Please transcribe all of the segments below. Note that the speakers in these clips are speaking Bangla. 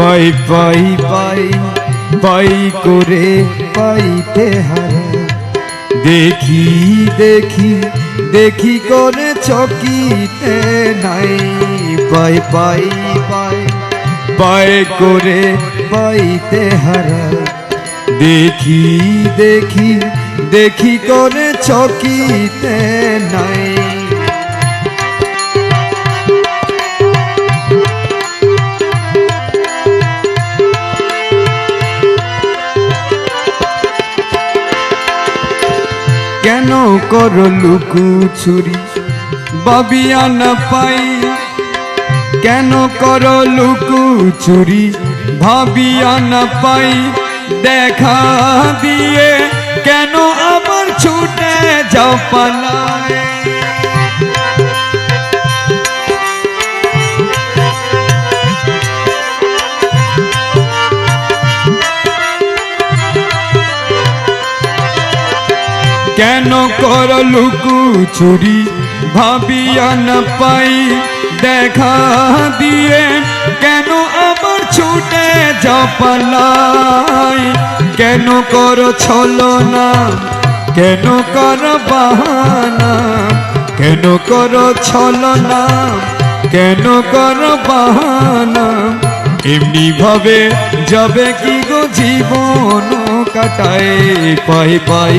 পাই পাই পাই পাই করে পাইতে হারা। দেখি দেখি দেখি করে চকিতে নাই। পাই পাই পাই পাই করে পাইতে হারা। দেখি দেখি দেখি করে চকিতে কেন কর লুকু ছুরি? বাবিয়া না পাই। কেন কর লুকু ছুরি? ভাবিয়া না পাই। দেখা দিয়ে কেন আমার ছুটে যাও পালায়? কেন কর লুকু চুরি? ভাবিয়া না পাই, দেখা দিয়ে। কেন আবার ছুটে জপালাই কেন কর ছলো না কেন কর বাহানা? কেন কর ছলো না কেন কর বাহানা? এমনি ভাবে যাবে কি গো জীবন কাটায়? পাই পাই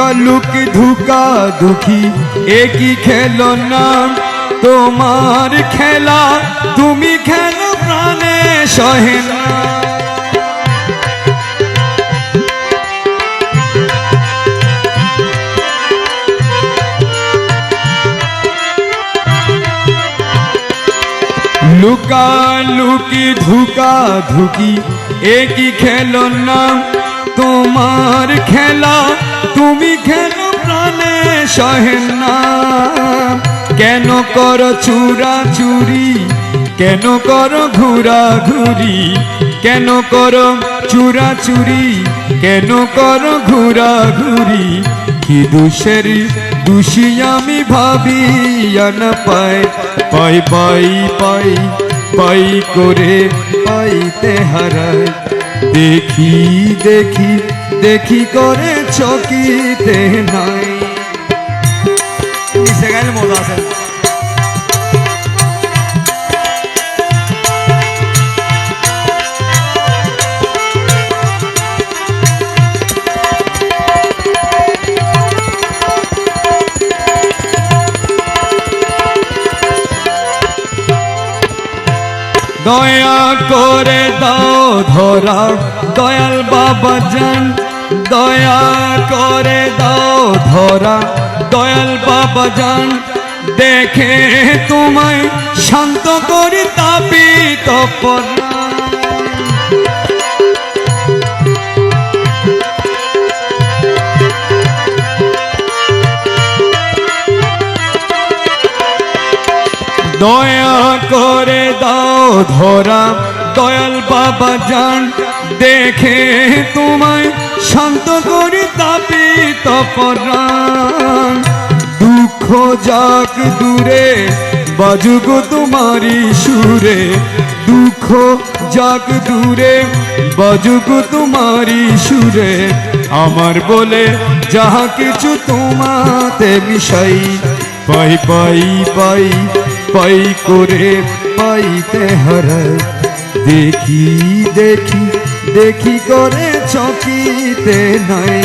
লুকা লুকি ধুকা দুখি একই খেলো না তোমার খেলা তুমি খেলো প্রাণে সহে না লুকা লুকি ধুকা ধুকি একই খেলো না তোমার খেলা তুমি খেলো প্রাণে সহেন না? কেন কর চুরা চুরি কেন কর ঘুরা ঘুরি? কেন কর চুরা চুরি কেন কর ঘুরা ঘুরি? কি দুষের দোষী আমি ভাবি না পাই পাই পাই পাই পাই করে পাইতে হারায় দেখি দেখি দেখি করে চকিতে নাই। নিচে গেলে মজা আছে। দয়া করে দাও ধরা, দয়াল বাবা জান দয়া করে দাও ধরা, দয়াল বাবা জান দেখে তোমায় শান্ত করি তাপিত দয়া করে দাও ধরা। দয়াল বাবা জান দেখে তোমায় শান্ত করি তাপিত পরাণ দুঃখ যাক দূরে বাজুগ তোমারি সুরে। দুঃখ যাক দূরে বাজুগ তোমারি সুরে। আমার বলে যাহা কিছু তোমাতে মিশাই, পাই পাই পাই পাই করে পাইতে হারায়। দেখি দেখি দেখি করে চকিতে নাই।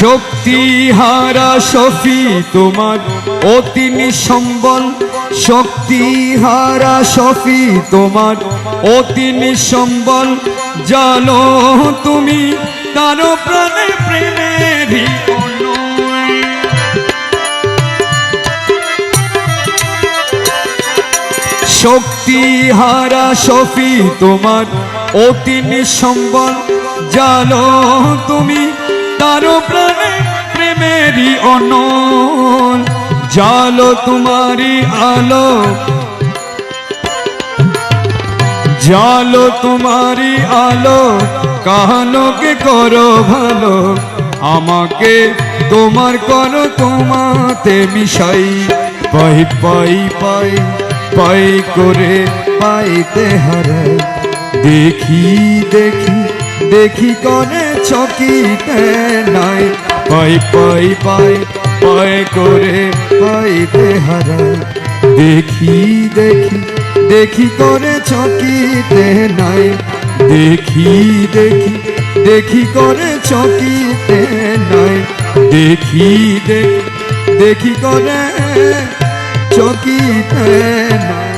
শক্তি হারা সফি তোমার অতি নিঃসম্বল শক্তি হারা সফি তোমার অতি নিঃসম্বল জানো তুমি তার প্রাণে প্রেমেরই অনুয়। শক্তি হারা সফি তোমার, অতি নিঃসম্বল জানো তুমি তার প্রাণে প্রেমেরই অনল জালো তোমারই আলো। জালো তোমারই আলো কাহালোকে করো ভালো। আমাকে তোমার করো তোমাতে মিশাই। পাই পাই পাই পাই করে পাইতে হারাই। দেখি দেখি দেখি করে চকিতে নাই। পাই পাই পাই পাই করে হইতে হারাই দেখি দেখি দেখি করে চকিতে নাই। দেখি দেখি দেখি করে চকিতে নাই। দেখি দেখি দেখি করে চকিতে নাই।